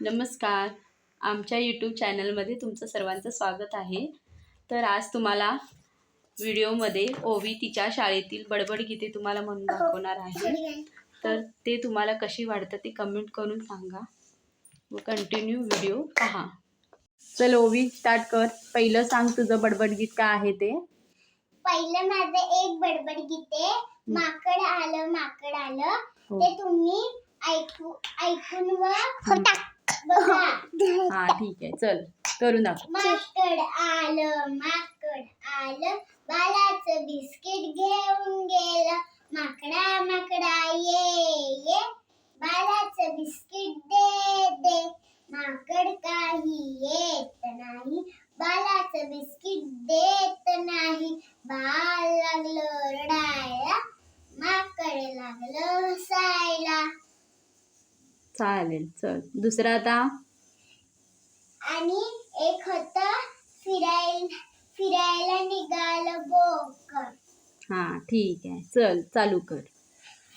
नमस्कार. आमच्या यूट्यूब चॅनलमध्ये तुमचं सर्वांचं स्वागत आहे. तर आज तुम्हाला व्हिडिओमध्ये ओवी तिच्या शाळेतील बडबड गीते तुम्हाला म्हणून दाखवणार आहे. तर ते तुम्हाला कशी वाटतं ते कमेंट करून सांगा. व कंटिन्यू व्हिडिओ पहा. चल ओवी स्टार्ट कर. पहिलं सांग तुझं बडबड गीत काय आहे ते. पहिलं माझं एक बडबड गीते. माकड आलं माकड आलं. हो. ते तुम्ही ऐकू ऐकून व हा ठीक आहे चल करून दाखव माकड आलं माकड आलं बालाचं बिस्किट घेऊन गेलं. माकडा माकडा ये ये. बालाचं बिस्किट दे दे. माकड काही येत नाही बालाचं बिस्किट देत नाही. बाल लागलं रडायला माकड लागलं हसायला. चालेल चल. दुसरं आता? आणि एक होत फिरायला फिरायला निघालं बोकड. हा ठीक आहे. चल चालू कर.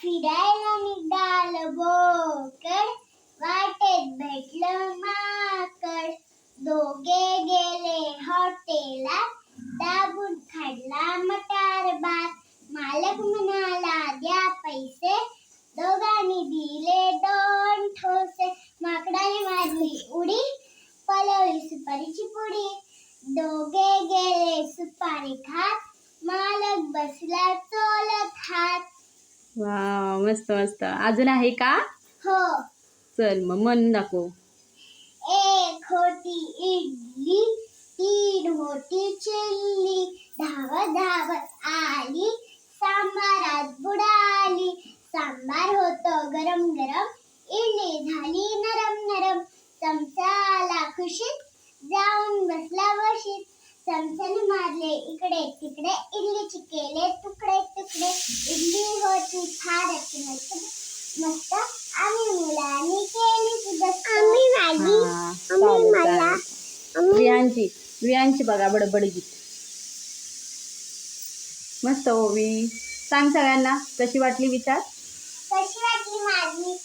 फिरायला निघालं बोकड. वाटेत भेटलं माकड पलवली सुपारीची पुडी दोघे गेले सुपारी खात. मालक बसला चोलत हात. वा मस्त मस्त. अजून आहे का? हो. चल मग मन दाखव. एक होती इडली तीन होती चिल्ली. धावत धावत आली. सांबारात बुडाली. सांबार होतो गरम गरम. इडली झाली नरम नरम. चमचा आला खुशीत जाऊन बसला वशीत. चमच्याने मारले इकडे तिकडे इडलीचे केले तुकडे तुकडे. इडली होती फारच मस्त मस्त. आम्ही मुलांनी केली आम्ही हा, चालेल, चालेल. रियांची रियांची बघा बडबड गीत. मस्त ओवी. सांग सगळ्यांना कशी वाटली विचार? कशी वाटली माझी?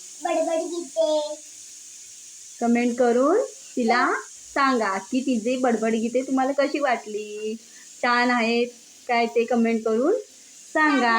कमेंट करून तिला सांगा की तिची बडबड गीते तुम्हाला कशी वाटली? छान आहेत काय ते कमेंट करून सांगा.